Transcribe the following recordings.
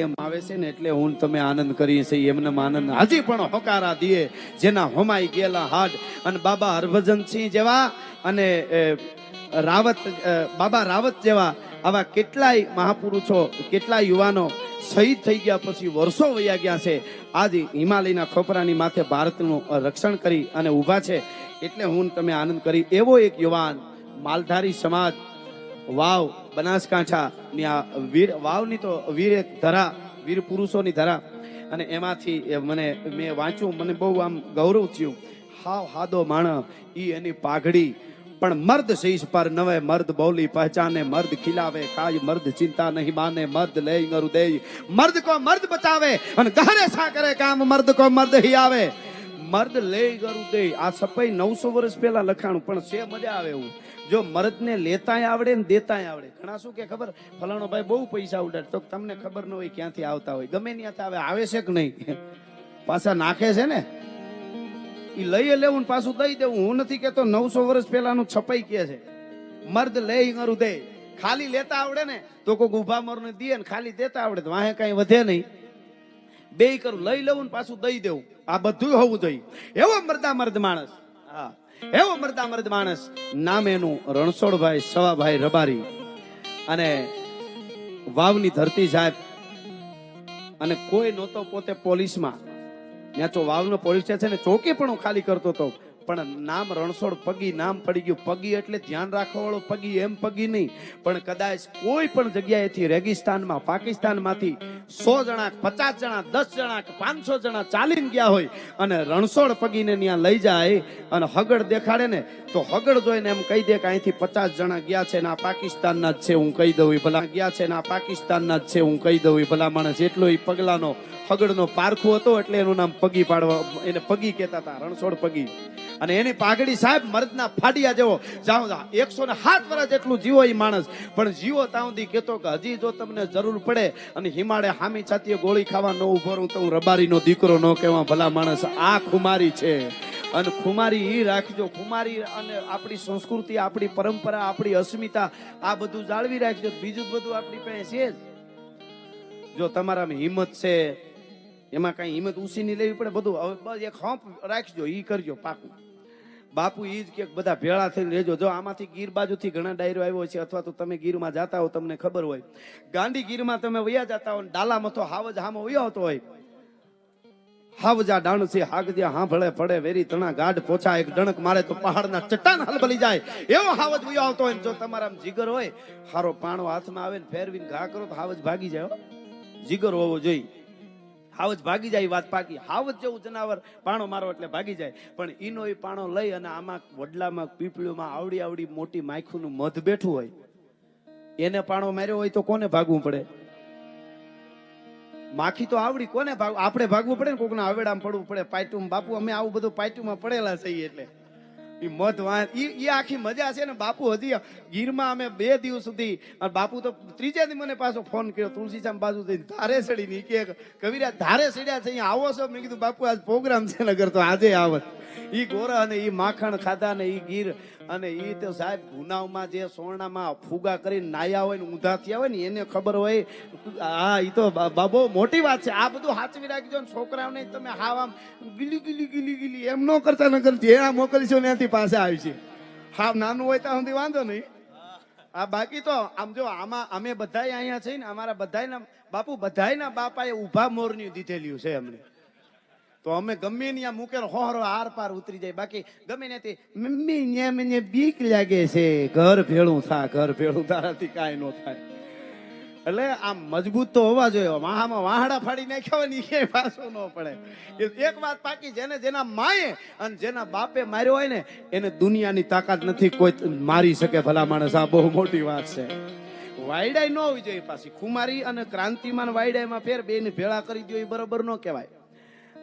એમ આવે છે ને એટલે હું તમે આનંદ કરીએ છીએ, એમને આનંદ હજી પણ હોકારા દીએ, જેના હોમાઈ ગયેલા હાડ. અને બાબા હરભજનસિંહ જેવા અને રાવત બાબા રાવત જેવા આવા કેટલાય મહાપુરુષો કેટલાય યુવાનો શહીદ થઈ ગયા પછી વર્ષો વયા ગયા છે. આજે હિમાલયના ખોપરાની માથે ભારતનું રક્ષણ કરી અને ઊભા છે. એટલે હું તમે આનંદ કરી. એવો એક યુવાન, માલધારી સમાજ. વાવ. બનાસકાંઠા ની આ વીર, વાવની તો વીર ધરા, વીર પુરુષોની ધરા. અને એમાંથી મને, મેં વાંચ્યું, મને બહુ આમ ગૌરવ થયું. હાવ હાદો માણ ઈ એની પાઘડી. પણ મર્દ શીશ પર નવે, મર્દ બોલી પહેચાને, મર્દ ખિલાવે કાય મર્દ ચિંતા નહીં માને, મર્દ લઈ દે મર્દ કો મર્દ બચાવે, અને ગહરે સા કરે કામ, મર્દ કો મર્દ હી આવે મર્દ લે ગરુ દે આ સપાઈ નવસો વર્ષ પહેલા લખાણું, પણ છે મજા આવે એવું. જો મર્દને લેતાય આવડે ને દેતાય આવડે. ઘણા શું કે ખબર? ફલાણો ભાઈ બહુ પૈસા ઉડાડે. તો તમને ખબર ન હોય ક્યાંથી આવતા હોય. ગમે ત્યાંથી આવે આવે છે કે નહીં? પાછા નાખે છે ને? એ લઈ લેવું ને પાછું દઈ દેવું. હું નથી કેતો નવસો વર્ષ પહેલાનું છપાઈ કે છે. મર્દ લે ગરું દે ખાલી લેતા આવડે ને, તો કોઈક ઊભા મરને દે ને ખાલી દેતા આવડે. તો વાહે કઈ વધે નહીં. બે કરું લઈ લેવું પાછું દઈ દેવું. આ બધું હોવું જોઈએ. એવો મરદા મર્દ માણસ. હા. એવો મરદા મર્દ માણસ. નામ એનું રણછોડભાઈ સવાભાઈ રબારી. અને વાવની ધરતી સાહેબ, અને કોઈ નહોતો પોતે પોલીસમાં. ત્યાં તો વાવનો પોલીસ સ્ટેશન ને, ચોકી પણ હું ખાલી કરતો હતો. પણ નામ રણછોડ પગી, નામ પડી ગયું. પગી એટલે ધ્યાન રાખવા પગી, એમ પગી નહીં. પણ કદાચ કોઈ પણ જગ્યાએથી રેગિસ્તાનમાં, પાકિસ્તાનમાંથી સો જણા, પચાસ જણા, દસ જણા કે પાંચસો જણા ચાલીને ગયા હોય અને રણછોડ પગીને ત્યાં લઈ જાય અને હગડ દેખાડે ને, તો હગડ જોઈને એમ કહી દે કે અહીંથી પચાસ જણા ગયા છે ને આ પાકિસ્તાનના જ છે, હું કહી દઉં એ ભલા ગયા છે ને આ પાકિસ્તાનના જ છે, હું કહી દઉં એ ભલા માણસ એટલો એ પગલાનો હગડનો પારખું હતો એટલે એનું નામ પગી પાડવા એને પગી કહેતા હતા, રણછોડ પગી. અને એની પાઘડી સાહેબ મરદના ફાડિયા જેવો. જાઓ એકસો ને સાત વર્ષ જેટલું જીવો એ માણસ. પણ જીવો સુધી કહેતો કે હજી જો તમને જરૂર પડે અને હિમાડે હામી છાતીએ ગોળી ખાવા ન ઊભો રહું તો હું રબારીનો દીકરો ન કહેવા. ભલા માણસ, આ ખુમારી છે. અને ખુમારી એ રાખજો. ખુમારી અને આપણી સંસ્કૃતિ, આપણી પરંપરા, આપણી અસ્મિતા, આ બધું જાળવી રાખજો. બીજું બધું આપણી પાસે છે જો તમારામાં હિંમત છે એમાં કઈ હિંમત ઉસીની લેવી પડે, બધું. હવે બસ એક હંપ રાખજો, ઈ કરજો પાકું. બાપુ ઈ જ કે બધા ભેળા થઈને રહેજો. જો આમાંથી ગીર બાજુથી ઘણા ડાયરો આવ્યો છે અથવા તો તમે ગીરમાં જાતા હો, તમને ખબર હોય. ગાંડી ગીરમાં તમે વયા જતા હો ડાલામાં તો હાવજ હામો વયો આવતો હોય. હાવજા છે હાગજ્યા હાંભળે પડે વેરી તણા ગાઢ પોછા, એક ડણક મારે તો પહાડના ચટ્ટાન હલબલી જાય. એવો હાવજ વયો આવતો હોય જો તમારા જીગર હોય, હારો પાણો હાથમાં આવે ને ફેરવીને ઘા કરો તો હાવજ ભાગી જાય જીગર હોવો જોઈએ. હાવજ ભાગી જાય વાત પાકી. હાવજ જેવું જનાવર પાણો મારો એટલે ભાગી જાય. પણ ઈનો એ પાણો લઈ અને આમાં વડલામાં પીપળીમાં આવડી આવડી મોટી માખુનું મધ બેઠું હોય, એને પાણો માર્યો હોય તો કોને ભાગવું પડે? માખી તો આવડી, કોને ભાગ, આપણે ભાગવું પડે ને કોકના આવેડામાં પડવું પડે? પાયટું બાપુ, અમે આવું બધું પાયટુમાં પડેલા છીએ એટલે. ઈ મધ વાં એ આખી મજા છે ને બાપુ હજી ગીરમાં અમે બે દિવસ સુધી, અને બાપુ તો ત્રીજે દી મને પાછો ફોન કર્યો તુલસીચામ બાજુ જઈને ધારે સડી ની કે કવિરા ધારે સડ્યા છે, અહીંયા આવો છો? મેં કીધું, બાપુ, આજ પ્રોગ્રામ છે નગર, તો આજે આવત. એ ગોરા અને એ માખણ ખાધા ને એ ગીર અને એ તો સાહેબ ગુનાવમાં જે સોનામાં ફુગા કરીને નાયા હોય ને ઊંધા થયા હોય ને, એને ખબર હોય. હા એ તો બા- બા- મોટી વાત છે. આ બધું સાચવી રાખજો ને છોકરાઓને તમે હાવ આમ ગીલી ગીલી ગીલી ગીલી એમ ન કરતા, ન કરતી એ આ મોકલીશું ત્યાંથી પાસે આવી છે. હા નાનું હોય ત્યાં સુધી વાંધો નહીં. આ બાકી તો આમ જો આમાં અમે બધાય અહીંયા છે ને, અમારા બધાયના બાપુ બધાયના બાપાએ ઊભા મોરની દીધેલી છે અમને. તો અમે ગમે ત્યાં મૂકેલો હોહરો આર પાર ઉતરી જાય. બાકી ગમે ને મમ્મી, ન્યા મને બીક લાગે છે. ઘર ભેળું થા ઘર ભેળું તારાથી કાંઈ ન થાય. એટલે આમ મજબૂત તો હોવા જોઈએ. વાહામાં વાહડા ફાડી નાખ્યા હોય ને ક્યાંય પાછું ન પડે. એક વાત પાકી, જેને જેના માએ અને જેના બાપે માર્યો હોય ને, એને દુનિયાની તાકાત નથી કોઈ મારી શકે ભલા માણસ. આ બહુ મોટી વાત છે. વાયડાઈ ન હોવી જોઈએ પાછી. ખુમારી અને ક્રાંતિમાન વાયડાઈમાં ફેર, બેને ભેળા કરી દો એ બરોબર ન કહેવાય.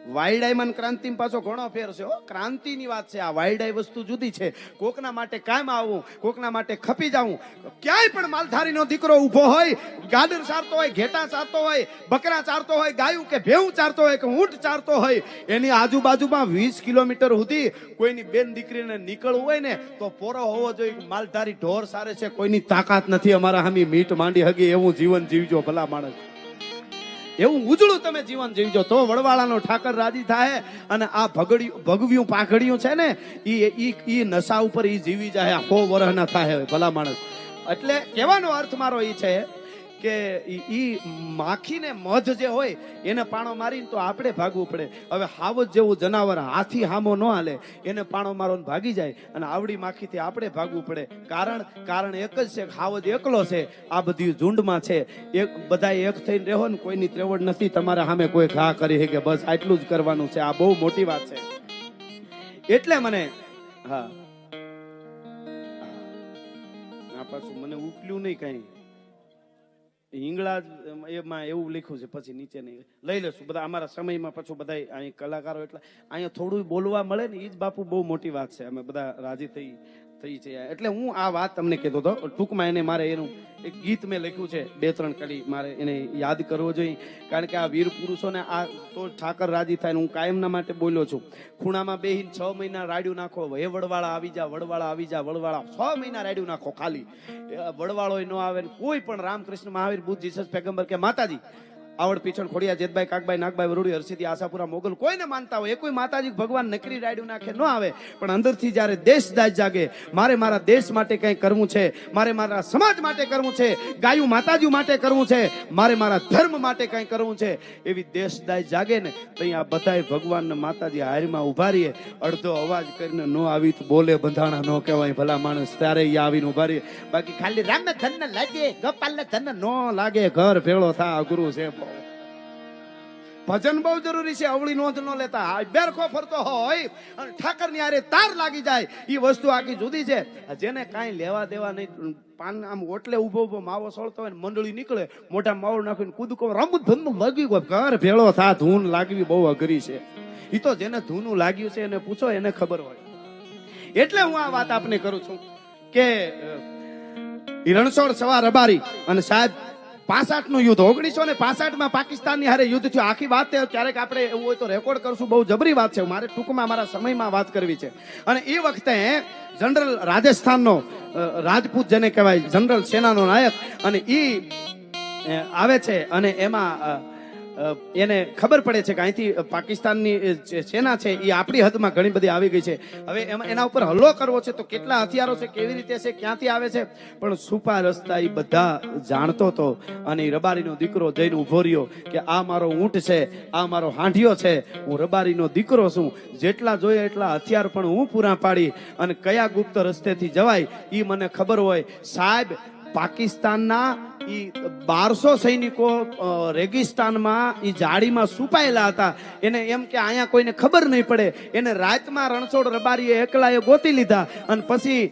વાયડાઈમાં અને ક્રાંતિમાં પાછો ઘણો ફેર છે, હો. ક્રાંતિની વાત છે, આ વાયડાઈ વસ્તુ જુદી છે. કોકના માટે કામ આવું, કોકના માટે ખપી જાવું ક્યાંય પણ માલધારીનો દીકરો ઊભો હોય, ગાદર ચારતો હોય, ઘેટા ચારતો હોય, બકરા ચારતો હોય, ગાયું કે ભેવું ચારતો હોય, કે ઊંટ ચારતો હોય, એની આજુબાજુમાં વીસ કિલોમીટર સુધી કોઈની બેન દીકરીને નીકળવું હોય ને, તો પોરો હોવો જોઈએ માલધારી ઢોર સારે છે, કોઈની તાકાત નથી, અમારા હામી મીટ માંડી હગી, એવું જીવન જીવજો ભલા માણસ. એવું ઉજળું તમે જીવન જીવજો. તો વડવાળાનો ઠાકર રાજી થાય અને આ ભગડિયું ભગવ્યું પાઘડિયું છે ને એ ઈ નશા ઉપર ઈ જીવી જાય આખો વરહના થાય ભલા માણસ. એટલે કહેવાનો અર્થ મારો એ છે કે ઈ માખીને મધ જે હોય એને પાણો મારીને તો આપણે ભાગવું પડે. હવે હાવજ જેવું જનાવર હાથી હામો ન હાલે, એને પાણો મારો ભાગી જાય અને આવડી માખીથી આપણે ભાગવું પડે. કારણ કારણ એક જ છે હાવજ એકલો છે, આ બધી ઝુંડમાં છે. એક બધા એક થઈને રહો ને કોઈની ત્રેવડ નથી, તમારા સામે કોઈ ઘા કરી છે કે બસ આટલું જ કરવાનું છે, આ બહુ મોટી વાત છે. એટલે મને, હા. પાછું મને ઉપલ્યું નહીં કઈ. હિંગળા એમાં એવું લખ્યું છે, પછી નીચે નહીં લઈ લેશું, બધા અમારા સમયમાં પાછું બધા અહીં કલાકારો એટલે, અહીંયા થોડું બોલવા મળે ને એ જ બાપુ બહુ મોટી વાત છે. અમે બધા રાજી થઈ થઈ છે. એટલે હું આ વાત તમને કહેતો હતો. ટૂંકમાં એને મારે એનું એક ગીત મેં લખ્યું છે. બે ત્રણ કડી મારે એને યાદ કરવો જોઈએ. કારણ કે આ વીર પુરુષોને આ તો ઠાકર રાજી થાય હું કાયમના માટે બોલ્યો છું. ખૂણામાં બેહીને છ મહિના રાડ્યું નાખો. હે વડવાળા આવી જા, વડવાળા આવી જા, વડવાળા. છ મહિના રાડ્યું નાખો ખાલી. વડવાળો ન આવે કોઈ પણ રામકૃષ્ણ મહાવીર બુદ્ધ જીસસ પેગમ્બર કે માતાજી આવડ પીછણ ખોડિયા જેતભાઈ, કાકભાઈ, નાગભાઈ, વરુડી, હરસિદ્ધિ, આશાપુરા, મોગલ, કોઈને માનતા હોય એ કોઈ માતાજી ભગવાન નકરી રાડ્યું નાખે, ન આવે પણ અંદરથી જ્યારે દેશ દાજ જાગે, મારે મારા દેશ માટે કંઈ કરવું છે, મારે મારા સમાજ માટે કરવું છે, ગાયું માતાજી માટે કરવું છે, મારે મારા ધર્મ માટે કંઈ કરવું છે, એવી દેશ દાજ જાગે ને, તો અહીંયા બધાય ભગવાનને માતાજી હારીમાં ઊભા રહીએ, અડધો અવાજ કરીને ન આવી તો બોલે બંધાણા ન કહેવાય, ભલા માણસ ત્યારે આવીને ઊભા રહીએ બાકી ખાલી રામ ધન લાગે ગોપાલ ધન ન લાગે, ઘર ભેળો થા અઘરું છે. ભજન બહુ જરૂરી છે, અવળી નોંધ ન લેતા. બેરખો ફરતો હોય અને ઠાકરની આરે તાર લાગી જાય એ વસ્તુ આખી જુદી છે. જેને કાંઈ લેવા દેવા નહીં, પાન આમ ઓટલે ઊભો ઊભો માવો સળતો હોય મંડળી નીકળે મોટા માવો નાખીને કૂદકો રમત ધંધો લાગી ગયો ઘર ભેળો થા, ધૂન લાગવી બહુ અઘરી છે. એ તો જેને ધૂનું લાગ્યું છે, એને પૂછો, એને ખબર હોય. એટલે હું આ વાત આપને કરું છું કે રણછોડ સવાર રબારી અને સાહેબ પાસઠનું યુદ્ધ. ઓગણીસો ને પાસઠમાં પાકિસ્તાનની હારે યુદ્ધ થયું. આખી વાત ક્યારેક આપણે એવું હોય તો રેકોર્ડ કરશું. બહુ જબરી વાત છે. મારે ટૂંકમાં મારા સમયમાં વાત કરવી છે. અને એ વખતે જનરલ રાજસ્થાનનો રાજપૂત જેને કહેવાય, જનરલ સેનાનો નાયક અને એ આવે છે અને એમાં એને ખબર પડે છે કે અહીંથી પાકિસ્તાનની સેના છે, એ આપણી હદમાં ઘણી બધી આવી ગઈ છે. હવે એમાં, એના ઉપર હલ્લો કરવો છે તો કેટલા હથિયારો છે, કેવી રીતે છે, ક્યાંથી આવે છે? પણ સુપા રસ્તા એ બધા જાણતો હતો અને રબારીનો દીકરો જઈને ઊભો રહ્યો કે આ મારો ઊંટ છે, આ મારો હાંઢિયો છે, હું રબારીનો દીકરો છું. જેટલા જોઈએ એટલા હથિયાર પણ હું પૂરા પાડી અને કયા ગુપ્ત રસ્તેથી જવાય એ મને ખબર હોય. સાહેબ પાકિસ્તાનના એ બારસો સૈનિકો રેગિસ્તાનમાં એ જાળીમાં સુપાયેલા હતા. એને એમ કે અહીંયા કોઈને ખબર નહીં પડે. એને રાતમાં રણછોડ રબારીએ એકલાએ ગોતી લીધા. અને પછી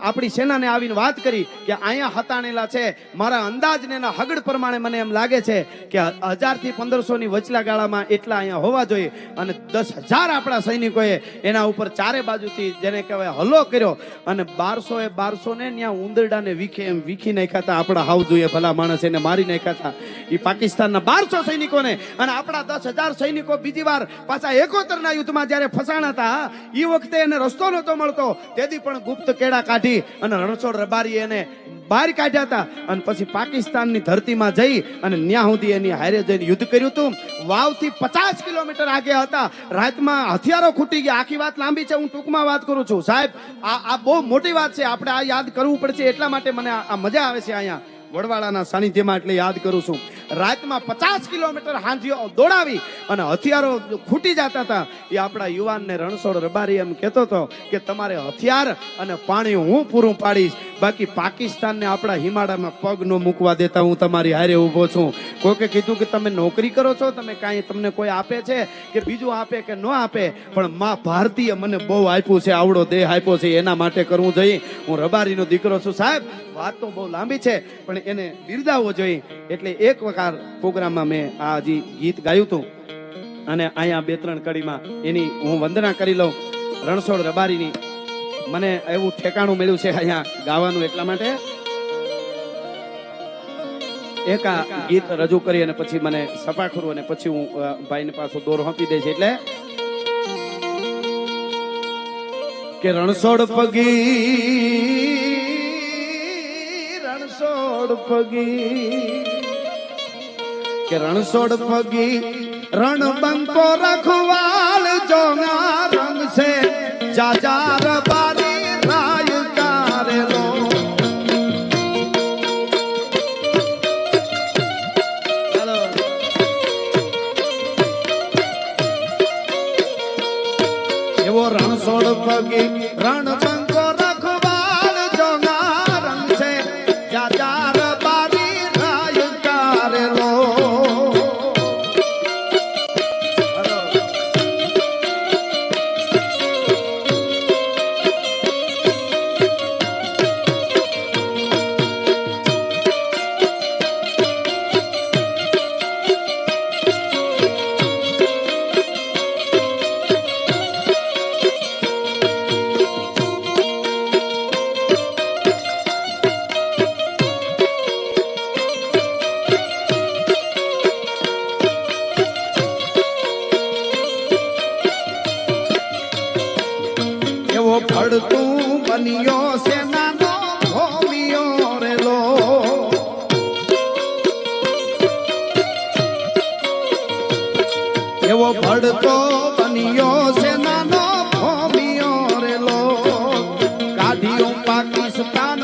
આપણી સેનાને આવીને વાત કરી કે અહીંયા હતાણેલા છે. મારા અંદાજને એના હગડ પ્રમાણે મને એમ લાગે છે કે હજારથી પંદરસોની વચલા ગાળામાં એટલા અહીંયા હોવા જોઈએ. અને દસ હજાર આપણા સૈનિકોએ એના ઉપર ચારે બાજુથી જેને કહેવાય હલ્લો કર્યો. અને બારસો એ બારસોને ત્યાં ઉંદરડાને વીખે એમ વીખી નાખ્યા હતા. આપણા હાવ જોઈએ ભલા માણસ એને મારી નાખ્યા હતા. એ પાકિસ્તાનના બારસો સૈનિકોને અને આપણા દસ હજાર સૈનિકો બીજી વાર પાછા એકોતરના યુદ્ધમાં જ્યારે ફસાણા હતા એ વખતે એને રસ્તો નહોતો મળતો. તેથી પણ ગુપ્ત કેળા કાઢી અને રણછોડ રબારી એને બહાર કાઢ્યા હતા. અને પછી પાકિસ્તાનની ધરતીમાં જઈ અને ન્યા સુધી એની હારે જઈને યુદ્ધ કર્યું હતું. વાવથી પચાસ કિલોમીટર આગે હતા. રાતમાં હથિયારો ખૂટી ગયા. આખી વાત લાંબી છે. હું ટૂંકમાં વાત કરું છું. સાહેબ, આ આ બહુ મોટી વાત છે. આપણે આ યાદ કરવું પડશે. એટલા માટે મને આ મજા આવે છે અહીંયા વડવાળાના સાનિધ્યમાં એટલે યાદ કરું છું. રાતમાં પચાસ કિલોમીટર હાંધીઓ દોડાવી અને હથિયારો ખૂટી જતા હતા. એ આપણા યુવાનને રણછોડ રબારી એમ કહેતો હતો કે તમારે હથિયાર અને પાણી હું પૂરું પાડીશ. બાકી પાકિસ્તાનને આપણા હિમાડામાં પગ ન મૂકવા દેતા હું તમારી હારે ઊભો છું. કોકે કીધું કે તમે નોકરી કરો છો, તમે કાંઈ તમને કોઈ આપે છે કે બીજું આપે કે ન આપે? પણ માં ભારતીય મને બહુ આપ્યું છે, આવડો દેહ આપ્યો છે, એના માટે કરવું જોઈએ. હું રબારીનો દીકરો છું સાહેબ. વાત તો બહુ લાંબી છે, પણ એને બિરદાવવો જોઈએ. એટલે એક વખત પ્રોગ્રામમાં મેં આ હજી ગીત ગાયું હતું. અને અહીંયા બે ત્રણ કડીમાં એની હું વંદના કરી લઉં. રણછોડ રબારીની. મને એવું ઠેકાણું મળ્યું છે અહીંયા ગાવાનું એટલા માટે. એક આ ગીત રજૂ કરી અને પછી મને સપા કરું અને પછી હું ભાઈને પાછો દોર હોપી દે છે એટલે કે રણછોડ પગી રણછોડ પગી કે રણછોડ પગી રણ બંકો રખવાલ જોના રંગ છે જાજા પાકિસ્તાન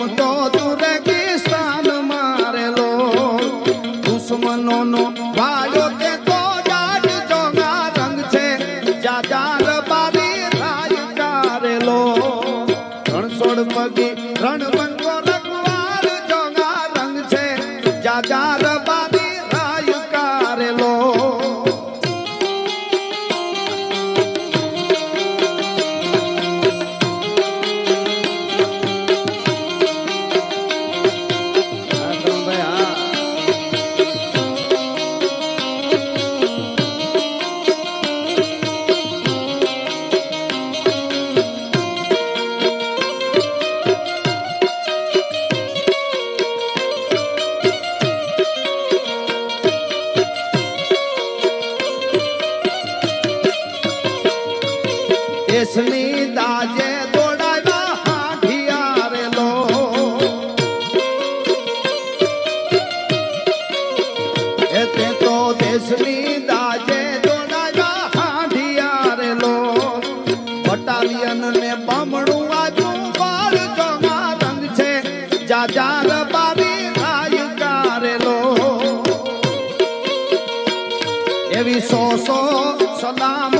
মতো I'm.